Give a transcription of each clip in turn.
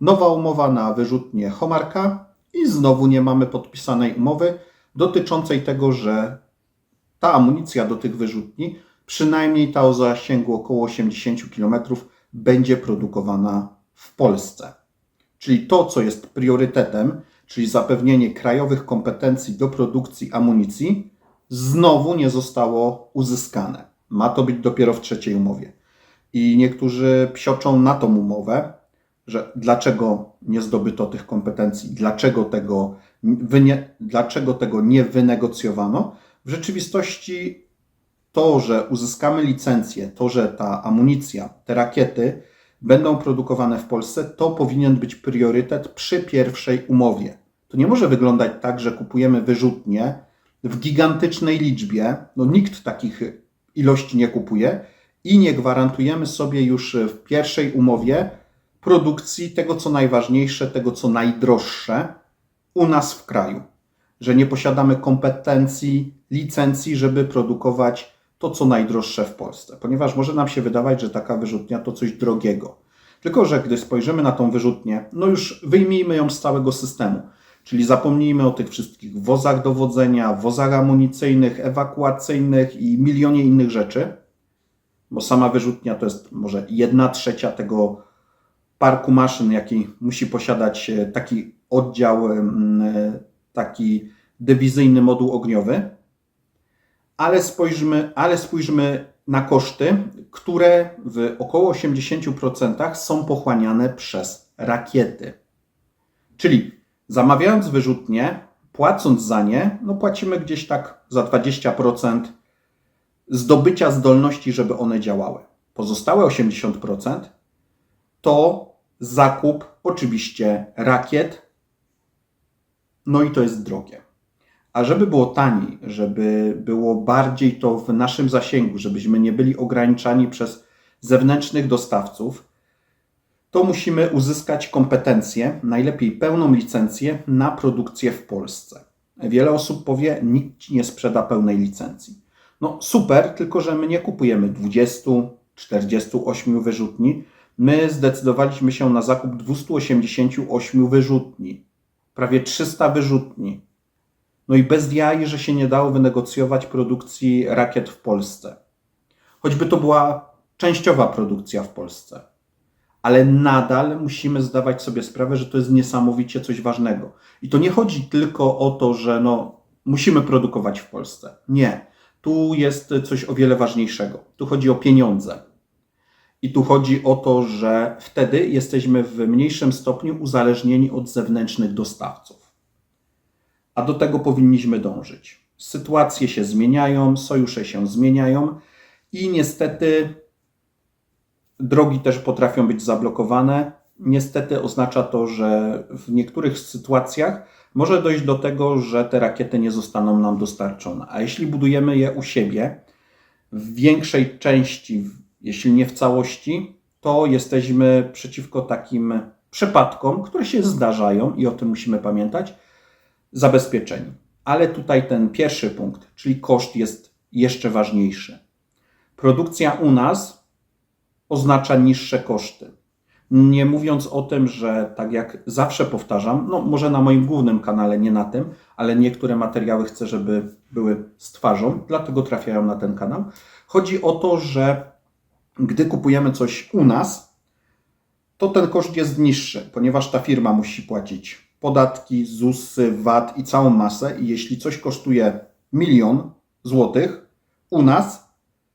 Nowa umowa na wyrzutnię Homarka i znowu nie mamy podpisanej umowy dotyczącej tego, że ta amunicja do tych wyrzutni, przynajmniej ta o zasięgu około 80 km, będzie produkowana w Polsce. Czyli to, co jest priorytetem, czyli zapewnienie krajowych kompetencji do produkcji amunicji, znowu nie zostało uzyskane. Ma to być dopiero w trzeciej umowie. I niektórzy psioczą na tą umowę, że dlaczego nie zdobyto tych kompetencji, dlaczego tego, wynie, dlaczego tego nie wynegocjowano. W rzeczywistości to, że uzyskamy licencję, to, że ta amunicja, te rakiety będą produkowane w Polsce, to powinien być priorytet przy pierwszej umowie. To nie może wyglądać tak, że kupujemy wyrzutnie w gigantycznej liczbie, no nikt takich ilości nie kupuje i nie gwarantujemy sobie już w pierwszej umowie produkcji tego, co najważniejsze, tego, co najdroższe u nas w kraju. Że nie posiadamy kompetencji, licencji, żeby produkować to, co najdroższe w Polsce. Ponieważ może nam się wydawać, że taka wyrzutnia to coś drogiego. Tylko, że gdy spojrzymy na tą wyrzutnię, no już wyjmijmy ją z całego systemu. Czyli zapomnijmy o tych wszystkich wozach dowodzenia, wozach amunicyjnych, ewakuacyjnych i milionie innych rzeczy, bo sama wyrzutnia to jest może jedna trzecia tego parku maszyn, jaki musi posiadać e, taki oddział, e, taki dywizyjny moduł ogniowy. Ale spojrzmy, ale spójrzmy na koszty, które w około 80% są pochłaniane przez rakiety. Czyli zamawiając wyrzutnie, płacąc za nie, no płacimy gdzieś tak za 20% zdobycia zdolności, żeby one działały. Pozostałe 80% to zakup oczywiście rakiet, no i to jest drogie. A żeby było taniej, żeby było bardziej to w naszym zasięgu, żebyśmy nie byli ograniczani przez zewnętrznych dostawców, to musimy uzyskać kompetencje, najlepiej pełną licencję na produkcję w Polsce. Wiele osób powie, nikt ci nie sprzeda pełnej licencji. No super, tylko że my nie kupujemy 20, 48 wyrzutni. My zdecydowaliśmy się na zakup 288 wyrzutni, prawie 300 wyrzutni. No i bez jaj, że się nie dało wynegocjować produkcji rakiet w Polsce. Choćby to była częściowa produkcja w Polsce. Ale nadal musimy zdawać sobie sprawę, że to jest niesamowicie coś ważnego. I to nie chodzi tylko o to, że no, musimy produkować w Polsce. Nie. Tu jest coś o wiele ważniejszego. Tu chodzi o pieniądze. I tu chodzi o to, że wtedy jesteśmy w mniejszym stopniu uzależnieni od zewnętrznych dostawców. A do tego powinniśmy dążyć. Sytuacje się zmieniają, sojusze się zmieniają i niestety drogi też potrafią być zablokowane. Niestety oznacza to, że w niektórych sytuacjach może dojść do tego, że te rakiety nie zostaną nam dostarczone. A jeśli budujemy je u siebie, w większej części, jeśli nie w całości, to jesteśmy przeciwko takim przypadkom, które się zdarzają i o tym musimy pamiętać, zabezpieczeni. Ale tutaj ten pierwszy punkt, czyli koszt jest jeszcze ważniejszy. Produkcja u nas oznacza niższe koszty. Nie mówiąc o tym, że tak jak zawsze powtarzam, no może na moim głównym kanale, nie na tym, ale niektóre materiały chcę, żeby były z twarzą, dlatego trafiają na ten kanał. Chodzi o to, że gdy kupujemy coś u nas, to ten koszt jest niższy, ponieważ ta firma musi płacić podatki, ZUSy, VAT i całą masę. I jeśli coś kosztuje milion złotych u nas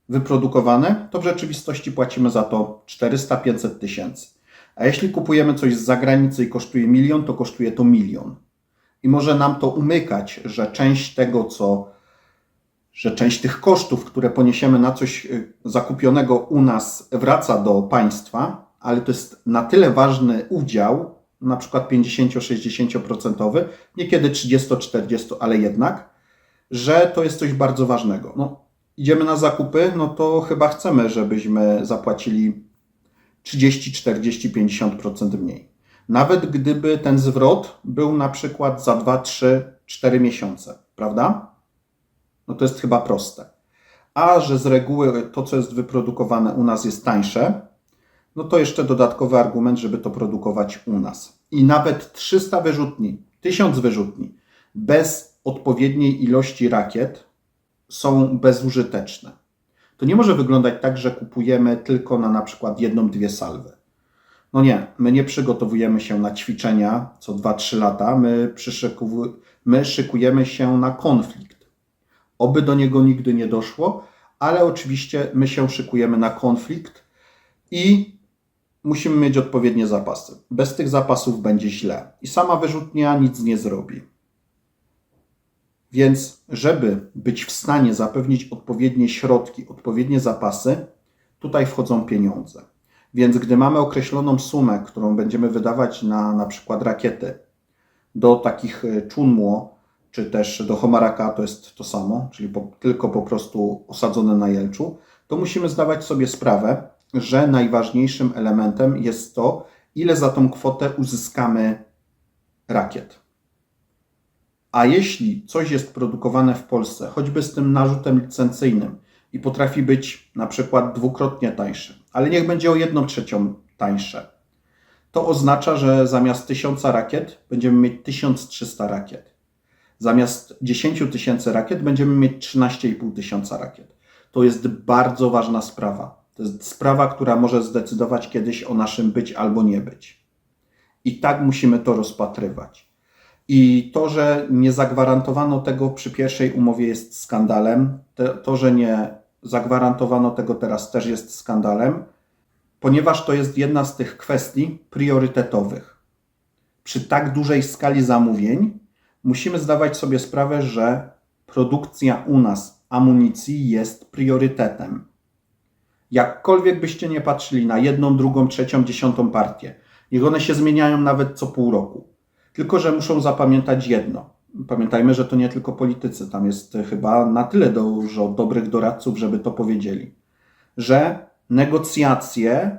wyprodukowane, to w rzeczywistości płacimy za to 400-500 tysięcy. A jeśli kupujemy coś z zagranicy i kosztuje milion, to kosztuje to milion. I może nam to umykać, że część tego, co, że część tych kosztów, które poniesiemy na coś y, zakupionego u nas, wraca do państwa, ale to jest na tyle ważny udział, na przykład 50-60%, niekiedy 30-40%, ale jednak, że to jest coś bardzo ważnego. No, idziemy na zakupy, no to chyba chcemy, żebyśmy zapłacili 30, 40, 50% mniej. Nawet gdyby ten zwrot był na przykład za 2, 3, 4 miesiące, prawda? No to jest chyba proste. A że z reguły to, co jest wyprodukowane u nas jest tańsze, no to jeszcze dodatkowy argument, żeby to produkować u nas. I nawet 300 wyrzutni, 1000 wyrzutni bez odpowiedniej ilości rakiet są bezużyteczne. To nie może wyglądać tak, że kupujemy tylko na na przykład jedną, dwie salwy. No nie, my nie przygotowujemy się na ćwiczenia co 2-3 lata, my, my szykujemy się na konflikt. Oby do niego nigdy nie doszło, ale oczywiście my się szykujemy na konflikt i musimy mieć odpowiednie zapasy. Bez tych zapasów będzie źle i sama wyrzutnia nic nie zrobi. Więc, żeby być w stanie zapewnić odpowiednie środki, odpowiednie zapasy, tutaj wchodzą pieniądze. Więc gdy mamy określoną sumę, którą będziemy wydawać na na przykład rakiety, do takich e, Chunmo, czy też do Homaraka, to jest to samo, czyli po, tylko po prostu osadzone na jelczu, to musimy zdawać sobie sprawę, że najważniejszym elementem jest to, ile za tą kwotę uzyskamy rakiet. A jeśli coś jest produkowane w Polsce, choćby z tym narzutem licencyjnym i potrafi być na przykład dwukrotnie tańsze, ale niech będzie o jedną trzecią tańsze, to oznacza, że zamiast 1000 rakiet będziemy mieć 1300 rakiet. Zamiast 10 tysięcy rakiet będziemy mieć 13,5 tysiąca rakiet. To jest bardzo ważna sprawa. To jest sprawa, która może zdecydować kiedyś o naszym być albo nie być. I tak musimy to rozpatrywać. I to, że nie zagwarantowano tego przy pierwszej umowie jest skandalem. To, że nie zagwarantowano tego teraz też jest skandalem, ponieważ to jest jedna z tych kwestii priorytetowych. Przy tak dużej skali zamówień musimy zdawać sobie sprawę, że produkcja u nas amunicji jest priorytetem. Jakkolwiek byście nie patrzyli na jedną, drugą, trzecią, dziesiątą partię, niech one się zmieniają nawet co pół roku. Tylko, że muszą zapamiętać jedno. Pamiętajmy, że to nie tylko politycy, tam jest chyba na tyle dużo dobrych doradców, żeby to powiedzieli, że negocjacje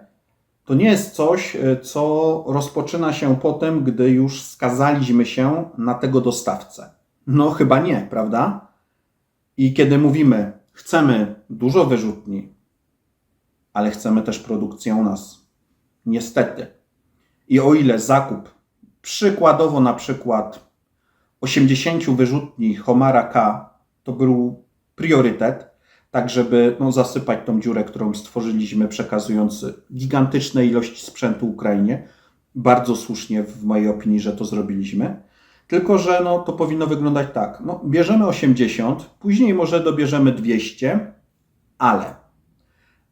to nie jest coś, y, co rozpoczyna się potem, gdy już skazaliśmy się na tego dostawcę. No chyba nie, prawda? I kiedy mówimy, chcemy dużo wyrzutni, ale chcemy też produkcję u nas. Niestety. I o ile zakup, przykładowo na przykład 80 wyrzutni Homara K to był priorytet, tak żeby no, zasypać tą dziurę, którą stworzyliśmy, przekazując gigantyczne ilości sprzętu Ukrainie. Bardzo słusznie w mojej opinii, że to zrobiliśmy. Tylko, że no, to powinno wyglądać tak. No, bierzemy 80, później może dobierzemy 200, ale,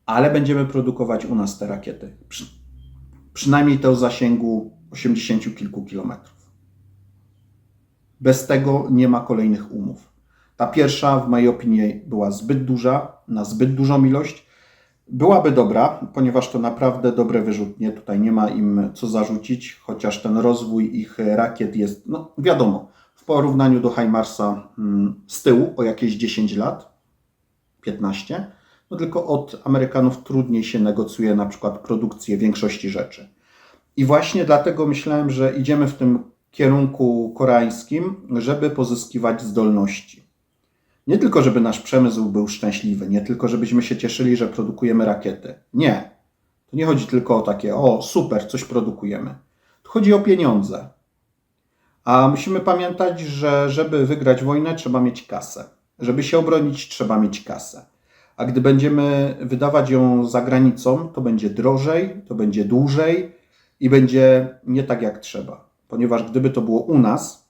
ale będziemy produkować u nas te rakiety. Przy, przynajmniej te o zasięgu 80 kilku kilometrów. Bez tego nie ma kolejnych umów. Ta pierwsza, w mojej opinii, była zbyt duża, na zbyt dużą ilość. Byłaby dobra, ponieważ to naprawdę dobre wyrzutnie. Tutaj nie ma im co zarzucić, chociaż ten rozwój ich rakiet jest, no wiadomo, w porównaniu do HIMARSa mm, z tyłu o jakieś 10 lat, 15. No tylko od Amerykanów trudniej się negocjuje na przykład produkcję większości rzeczy. I właśnie dlatego myślałem, że idziemy w tym kierunku koreańskim, żeby pozyskiwać zdolności. Nie tylko, żeby nasz przemysł był szczęśliwy, nie tylko, żebyśmy się cieszyli, że produkujemy rakiety. Nie. To nie chodzi tylko o takie, o super, coś produkujemy. Tu chodzi o pieniądze. A musimy pamiętać, że żeby wygrać wojnę, trzeba mieć kasę. Żeby się obronić, trzeba mieć kasę. A gdy będziemy wydawać ją za granicą, to będzie drożej, to będzie dłużej i będzie nie tak jak trzeba. Ponieważ gdyby to było u nas,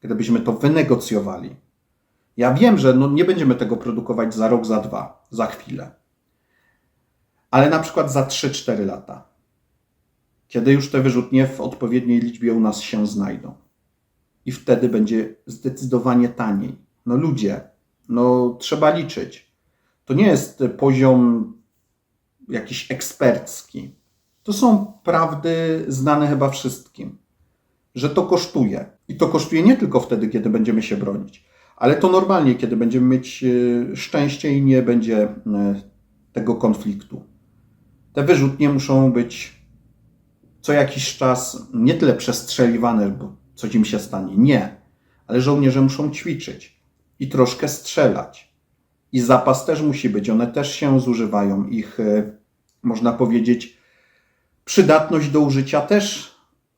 gdybyśmy to wynegocjowali, ja wiem, że no nie będziemy tego produkować za rok, za dwa, za chwilę. Ale na przykład za 3-4 lata. Kiedy już te wyrzutnie w odpowiedniej liczbie u nas się znajdą. I wtedy będzie zdecydowanie taniej. No ludzie, no trzeba liczyć. To nie jest poziom jakiś ekspercki. To są prawdy znane chyba wszystkim, że to kosztuje. I to kosztuje nie tylko wtedy, kiedy będziemy się bronić, ale to normalnie, kiedy będziemy mieć e, szczęście i nie będzie e, tego konfliktu. Te wyrzutnie muszą być co jakiś czas nie tyle przestrzeliwane, bo coś im się stanie. Nie, ale żołnierze muszą ćwiczyć i troszkę strzelać. I zapas też musi być, one też się zużywają. Ich, e, można powiedzieć, przydatność do użycia też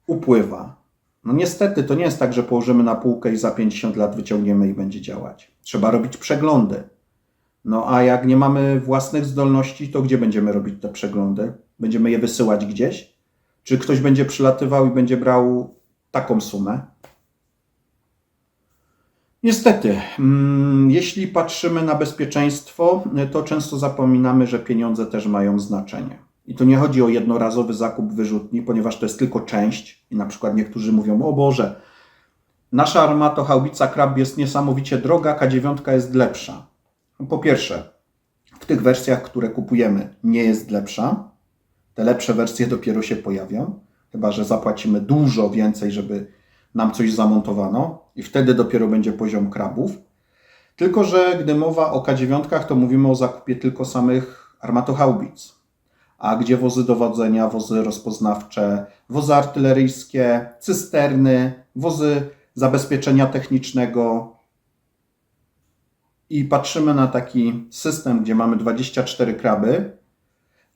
upływa. No niestety, to nie jest tak, że położymy na półkę i za 50 lat wyciągniemy i będzie działać. Trzeba robić przeglądy. No a jak nie mamy własnych zdolności, to gdzie będziemy robić te przeglądy? Będziemy je wysyłać gdzieś? Czy ktoś będzie przylatywał i będzie brał taką sumę? Niestety, mm, jeśli patrzymy na bezpieczeństwo, to często zapominamy, że pieniądze też mają znaczenie. I tu nie chodzi o jednorazowy zakup wyrzutni, ponieważ to jest tylko część. I na przykład niektórzy mówią: O Boże, nasza armatochaubica Krab jest niesamowicie droga, K9 jest lepsza. No, Po pierwsze, w tych wersjach, które kupujemy, nie jest lepsza. Te lepsze wersje dopiero się pojawią, chyba że zapłacimy dużo więcej, żeby nam coś zamontowano, i wtedy dopiero będzie poziom krabów. Tylko, że gdy mowa o K9, to mówimy o zakupie tylko samych armatochaubic. A gdzie wozy dowodzenia, wozy rozpoznawcze, wozy artyleryjskie, cysterny, wozy zabezpieczenia technicznego, i patrzymy na taki system, gdzie mamy 24 kraby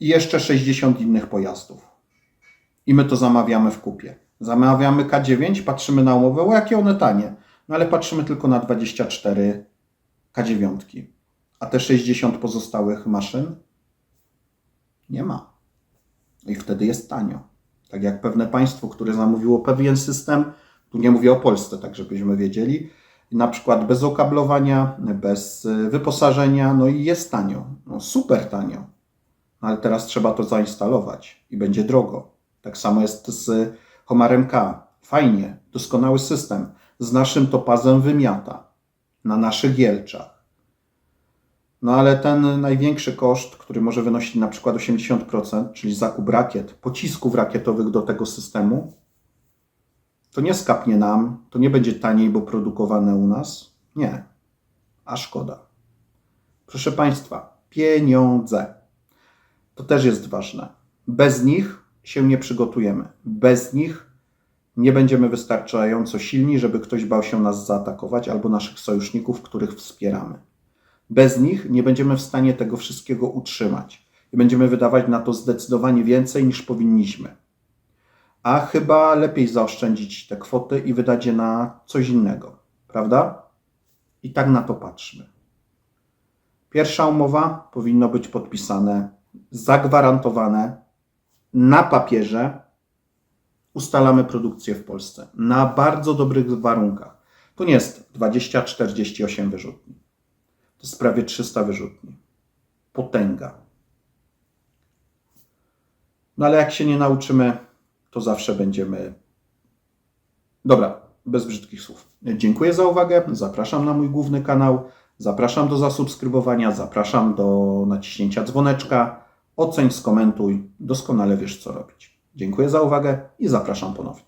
i jeszcze 60 innych pojazdów. I my to zamawiamy w kupie. Zamawiamy K9, patrzymy na umowę, o jakie one tanie. No ale patrzymy tylko na 24 K9. A te 60 pozostałych maszyn nie ma. I wtedy jest tanio. Tak jak pewne państwo, które zamówiło pewien system, tu nie mówię o Polsce, tak żebyśmy wiedzieli, na przykład bez okablowania, bez y, wyposażenia, no i jest tanio. No super tanio. No ale teraz trzeba to zainstalować i będzie drogo. Tak samo jest z Homarem K. Fajnie, doskonały system. Z naszym topazem wymiata na naszych Jelczach. No ale ten największy koszt, który może wynosić na przykład 80%, czyli zakup rakiet, pocisków rakietowych do tego systemu, to nie skapnie nam, to nie będzie taniej, bo produkowane u nas. Nie. A szkoda. Proszę Państwa, pieniądze. To też jest ważne. Bez nich się nie przygotujemy. Bez nich nie będziemy wystarczająco silni, żeby ktoś bał się nas zaatakować albo naszych sojuszników, których wspieramy. Bez nich nie będziemy w stanie tego wszystkiego utrzymać i będziemy wydawać na to zdecydowanie więcej niż powinniśmy. A chyba lepiej zaoszczędzić te kwoty i wydać je na coś innego, prawda? I tak na to patrzmy. Pierwsza umowa powinno być podpisane, zagwarantowane na papierze. Ustalamy produkcję w Polsce na bardzo dobrych warunkach. To nie jest 20-48 wyrzutni. To jest prawie 300 wyrzutni. Potęga. No ale jak się nie nauczymy, to zawsze będziemy. Dobra, bez brzydkich słów. Dziękuję za uwagę. Zapraszam na mój główny kanał. Zapraszam do zasubskrybowania, zapraszam do naciśnięcia dzwoneczka. Oceń, skomentuj. Doskonale wiesz, co robić. Dziękuję za uwagę i zapraszam ponownie.